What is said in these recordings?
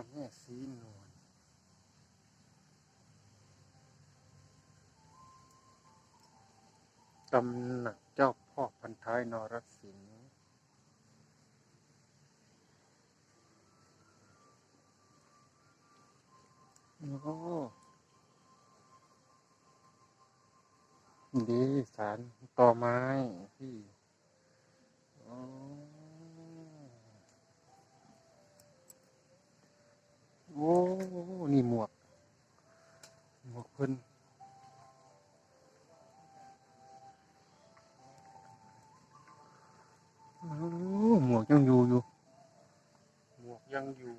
ระแม่สีนวลตำหนักเจ้าพ่อพันท้ายนรสิงห์โอ้ดีสารต่อไม้ที่อ๋อ โอ้ นี่หมวก หมวกเพิ่นโอ้หมวกยังอยู่อยู่ หมวกยังอยู่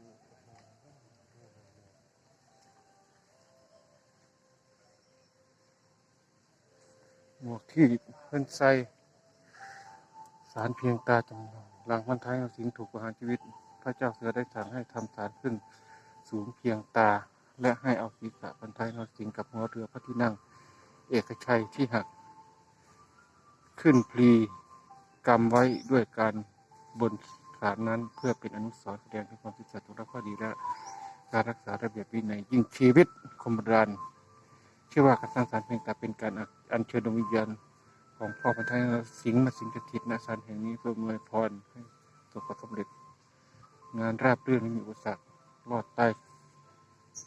หมวกที่เพิ่นใส่สารเพียงตาจำลองหลังพันท้ายเอาสิงห์ถูกประหารชีวิต พระเจ้าเสือได้สั่งให้ทำสารขึ้นสูงเพียงตา และให้เอาศีรษะบรรทายนรสิงห์กับหัวเรือพระที่นั่ง เอกชัยที่หัก ขึ้นพลีกรรมไว้ด้วยการบนสารนั้นเพื่อเป็นอนุสรณ์แสดงถึงความซื่อสัตย์จงรักภักดีและการรักษาระเบียบวินัยยิ่งชีวิตคมรานเชื่อว่าการสร้างสารเพียงตาเป็นการอัญเชิญดวงวิญญาณของพ่อบรรทายนรสิงห์มาสิงสถิตณสารแห่งนี้เพื่ออำนวยพรให้ประสบความสำเร็จ งานราบรื่นไม่มีอุปสรรครอดใต้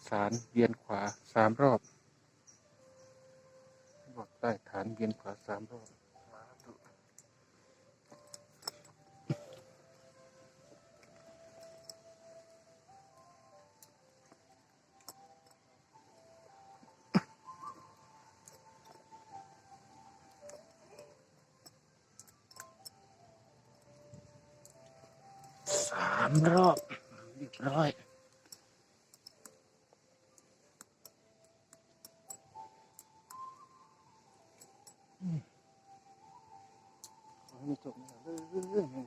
ฐานเวียนขวาสามรอบรอดใต้ฐานเวียนขวาสามรอบสาธุสามรอบเรียบร้อย nó trộm này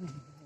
Mm-hmm.